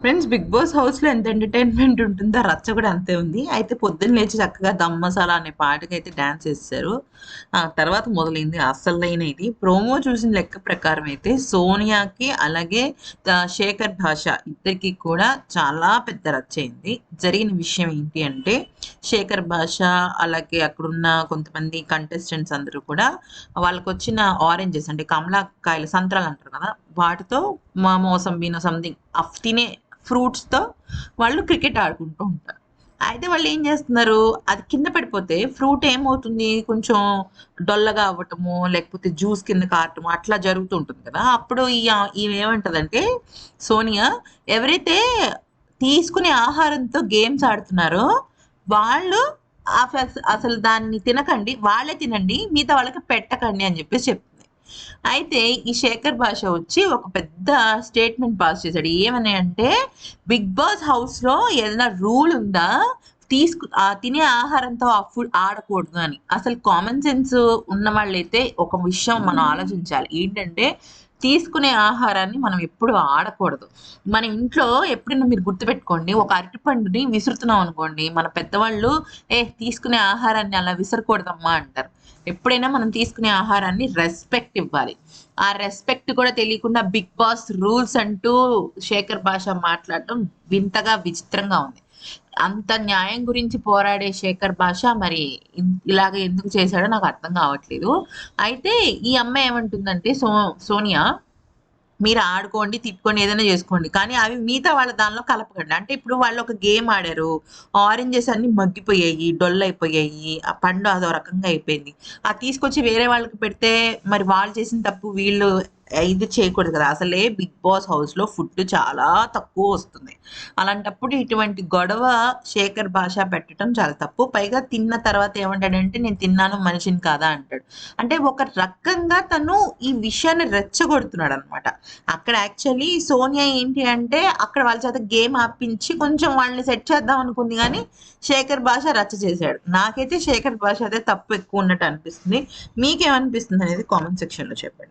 Friends big boss హౌస్లో ఎంత entertainment ఉంటుందో రచ్చ కూడా అంతే ఉంది. అయితే పొద్దున్న లేచి చక్కగా దమ్మసాల అనే పాటకి అయితే డ్యాన్స్ చేశారు ఆ తర్వాత మొదలైంది అసలైన ఇది. ప్రోమో చూసిన లెక్క ప్రకారం అయితే సోనియాకి అలాగే శేఖర్ భాష ఇద్దరికి కూడా చాలా పెద్ద రచ్చ అయింది. జరిగిన విషయం ఏంటి అంటే శేఖర్ భాష అలాగే అక్కడున్న కొంతమంది కంటెస్టెంట్స్ అందరూ కూడా వాళ్ళకి వచ్చిన ఆరెంజెస్ అంటే కమలాకాయలు సంత్రాలు అంటారు కదా వాటితో మా మోసంబీన సంథింగ్ అఫ్ తినే ఫ్రూట్స్తో వాళ్ళు క్రికెట్ ఆడుకుంటూ ఉంటారు. అయితే వాళ్ళు ఏం చేస్తున్నారు? అది కింద పడిపోతే ఫ్రూట్ ఏమవుతుంది? కొంచెం డొల్లగా అవ్వటము లేకపోతే జ్యూస్ కింద కారటము అట్లా జరుగుతూ ఉంటుంది కదా. అప్పుడు ఈ ఏమంటదంటే సోనియా ఎవరైతే తీసుకునే ఆహారంతో గేమ్స్ ఆడుతున్నారో వాళ్ళు అసలు దాన్ని తినకండి వాళ్ళే తినండి మిగతా వాళ్ళకి పెట్టకండి అని చెప్పేసి చెప్తారు. అయితే ఈ శేఖర్ భాష వచ్చి ఒక పెద్ద స్టేట్మెంట్ పాస్ చేశాడు. ఏమని అంటే బిగ్ బాస్ హౌస్లో ఏదైనా రూల్ ఉందా? తీసుకు ఆ తినే ఆహారంతో ఆ ఫుడ్ ఆడకూడదు అని. అసలు కామన్ సెన్స్ ఉన్న వాళ్ళైతే ఒక విషయం మనం ఆలోచించాలి. ఏంటంటే తీసుకునే ఆహారాన్ని మనం ఎప్పుడు ఆడకూడదు. మన ఇంట్లో ఎప్పుడైనా మీరు గుర్తుపెట్టుకోండి ఒక అరటిపండుని విసురుతున్నాం అనుకోండి మన పెద్దవాళ్ళు ఏ తీసుకునే ఆహారాన్ని అలా విసరకూడదమ్మా అంటారు. ఎప్పుడైనా మనం తీసుకునే ఆహారాన్ని రెస్పెక్ట్ ఇవ్వాలి. ఆ రెస్పెక్ట్ కూడా తెలియకుండా బిగ్ బాస్ రూల్స్ అంటూ శేఖర్ భాష మాట్లాడటం వింతగా విచిత్రంగా ఉంది. అంత న్యాయం గురించి పోరాడే శేఖర్ భాష మరి ఇలాగ ఎందుకు చేశాడో నాకు అర్థం కావట్లేదు. అయితే ఈ అమ్మాయి ఏమంటుందంటే సో సోనియా మీరు ఆడుకోండి తిట్టుకోండి ఏదైనా చేసుకోండి. కానీ అవి మిగతా వాళ్ళ దానిలో కలపకండి. అంటే ఇప్పుడు వాళ్ళు ఒక గేమ్ ఆడారు. ఆరెంజెస్ అన్ని మగ్గిపోయాయి డొల్ అయిపోయాయి. ఆ పండు అదో రకంగా అయిపోయింది. ఆ తీసుకొచ్చి వేరే వాళ్ళకి పెడితే మరి వాళ్ళు చేసిన తప్పు వీళ్ళు ఇది చేయకూడదు కదా. అసలే బిగ్ బాస్ హౌస్లో ఫుడ్ చాలా తక్కువ వస్తుంది. అలాంటప్పుడు ఇటువంటి గొడవ శేఖర్ భాష పెట్టడం చాలా తప్పు. పైగా తిన్న తర్వాత ఏమంటాడంటే నేను తిన్నాను మనిషిని కాదా అంటాడు. అంటే ఒక రకంగా తను ఈ విషయాన్ని రెచ్చగొడుతున్నాడు అనమాట అక్కడ యాక్చువల్లీ సోనియా ఏంటి అంటే అక్కడ వాళ్ళ చేత గేమ్ ఆపించి కొంచెం వాళ్ళని సెట్ చేద్దాం అనుకుంది కానీ శేఖర్ భాష రచ్చ చేశాడు. నాకైతే శేఖర్ భాష అదే తప్పు ఎక్కువ ఉన్నట్టు అనిపిస్తుంది. మీకేమనిపిస్తుంది అనేది కామెంట్ సెక్షన్లో చెప్పండి.